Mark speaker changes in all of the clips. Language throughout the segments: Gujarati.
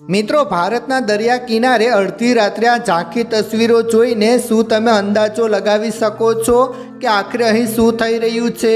Speaker 1: મિત્રો, ભારતના દરિયા કિનારે અડધી રાત્રે આ ઝાંખી તસવીરો જોઈને શું તમે અંદાજો લગાવી શકો છો કે આખરે અહીં શું થઈ રહ્યું છે?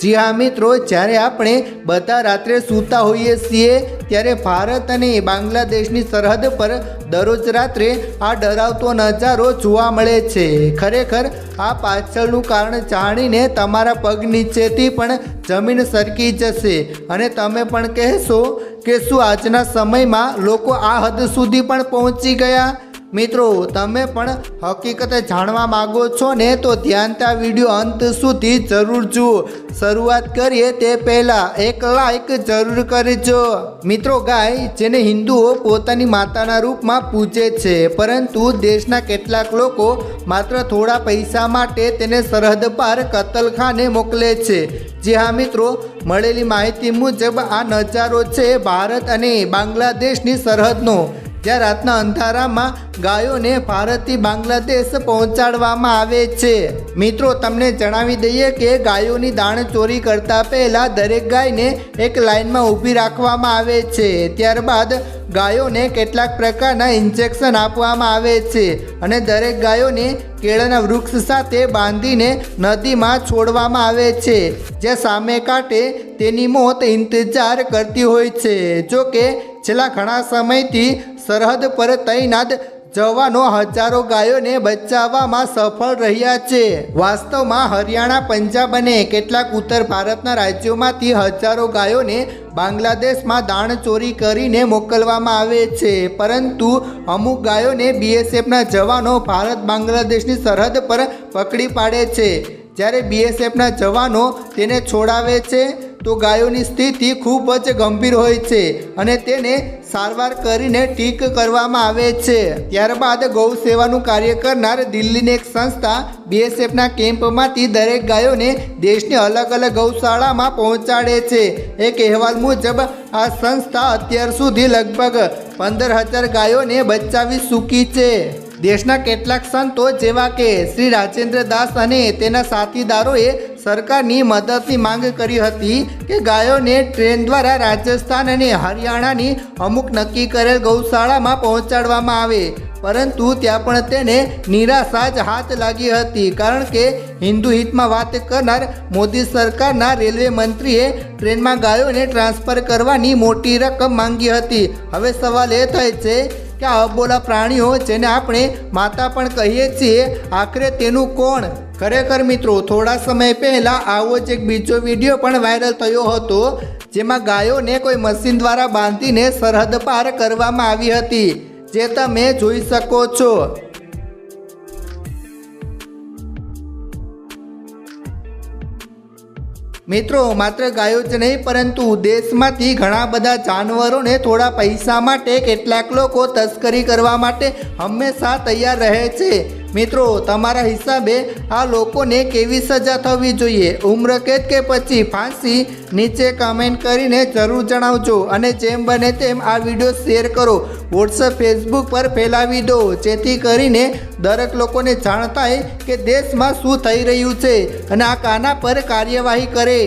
Speaker 1: જી હા, મિત્રો, જ્યારે આપણે બધા રાત્રે સૂતા હોઈએ છીએ, ત્યારે ભારત અને બાંગ્લાદેશની સરહદ પર દરરોજ રાત્રે આ ડરાવતો નજારો જોવા મળે છે. ખરેખર, આ પાછળનું કારણ જાણીને તમારા પગ નીચેથી પણ જમીન સરકી જશે. અને તમે પણ કહેશો કે શું આજના સમયમાં લોકો આ હદ સુધી પણ પહોંચી ગયા? મિત્રો, તમે પણ હકીકતે જાણવા માગો છો ને, તો ધ્યાનતા વીડિયો અંત સુધી જરૂર જુઓ. શરૂઆત કરીએ તે પહેલાં એક લાઈક જરૂર કરજો. મિત્રો, ગાય જેને હિન્દુઓ પોતાની માતાના રૂપમાં પૂજે છે, પરંતુ દેશના કેટલાક લોકો માત્ર થોડા પૈસા માટે તેને સરહદ પાર કતલખાને મોકલે છે. જે હા, મિત્રો, મળેલી માહિતી મુજબ આ નજારો છે ભારત અને બાંગ્લાદેશની સરહદનો. જ્યાં રાતના અંધારામાં ગાયોને ભારતથી બાંગ્લાદેશ પહોંચાડવામાં આવે છે. મિત્રો, તમને જણાવી દઈએ કે ગાયોની દાણ ચોરી કરતા પહેલા દરેક ગાયને એક લાઇનમાં ઊભી રાખવામાં આવે છે. ત્યારબાદ ગાયોને કેટલાક પ્રકારના ઇન્જેક્શન આપવામાં આવે છે અને દરેક ગાયોને કેળાના વૃક્ષ સાથે બાંધીને નદીમાં છોડવામાં આવે છે. જે સામે કાંઠે તેની મોત ઇંતજાર કરતી હોય છે. જો કે છેલ્લા ઘણા સમયથી સરહદ પર તૈનાત જવાનો હજારો ગાયોને બચાવવામાં સફળ રહ્યા છે. વાસ્તવમાં હરિયાણા, પંજાબ અને કેટલાક ઉત્તર ભારતના રાજ્યોમાંથી હજારો ગાયોને બાંગ્લાદેશમાં દાણ ચોરી કરીને મોકલવામાં આવે છે. પરંતુ અમુક ગાયોને બીએસએફના જવાનો ભારત બાંગ્લાદેશની સરહદ પર પકડી પાડે છે. જ્યારે બીએસએફના જવાનો તેને છોડાવે છે તો ગાયોની સ્થિતિ ખૂબ જ ગંભીર હોય છે અને તેને સારવાર કરીને ઠીક કરવામાં આવે છે. ત્યારબાદ ગૌ સેવાનું કાર્ય કરનાર દિલ્હીની એક સંસ્થા બીએસએફના કેમ્પમાંથી દરેક ગાયોને દેશની અલગ અલગ ગૌશાળામાં પહોંચાડે છે. એક અહેવાલ મુજબ, આ સંસ્થા અત્યાર સુધી લગભગ પંદર હજાર ગાયોને બચાવી ચૂકી છે. દેશના કેટલાક સંતો જેવા કે શ્રી રાજેન્દ્ર દાસ અને તેના સાથીદારોએ સરકારની મદદની માંગ કરી હતી કે ગાયોને ટ્રેન દ્વારા રાજસ્થાન અને હરિયાણાની અમુક નક્કી કરેલ ગૌશાળામાં પહોંચાડવામાં આવે. પરંતુ ત્યાં પણ તેને નિરાશા જ હાથ લાગી હતી, કારણ કે હિન્દુ હિતમાં વાત કરનાર મોદી સરકારના રેલવે મંત્રીએ ટ્રેનમાં ગાયોને ટ્રાન્સફર કરવાની મોટી રકમ માંગી હતી. હવે સવાલ એ થાય છે કે આ અબોલા પ્રાણીઓ જેને આપણે માતા પણ કહીએ છીએ, આખરે તેનું કોણ? ખરેખર મિત્રો, થોડા સમય પહેલાં આવો જ એક બીજો વીડિયો પણ વાયરલ થયો હતો, જેમાં ગાયોને કોઈ મશીન દ્વારા બાંધીને સરહદ પાર કરવામાં આવી હતી. જે તમે જોઈ શકો છો. મિત્રો, માત્ર ગાયો જ નહીં, પરંતુ દેશમાંથી ઘણા બધા જાનવરોને થોડા પૈસા માટે કેટલાક લોકો તસ્કરી કરવા માટે હંમેશા તૈયાર રહે છે. મિત્રો, તમારા હિસાબે આ લોકોને કેવી સજા થવી જોઈએ? ઉમ્રકેદ કે પછી ફાંસી? નીચે કમેન્ટ કરીને જરૂર જણાવજો અને જેમ બને તેમ આ વીડિયો શેર કરો. વોટ્સઅપ ફેસબુક પર ફેલાવી દો, જેથી કરીને દરેક લોકોને જાણ થાય કે દેશમાં શું થઈ રહ્યું છે અને આ કાના પર કાર્યવાહી કરે.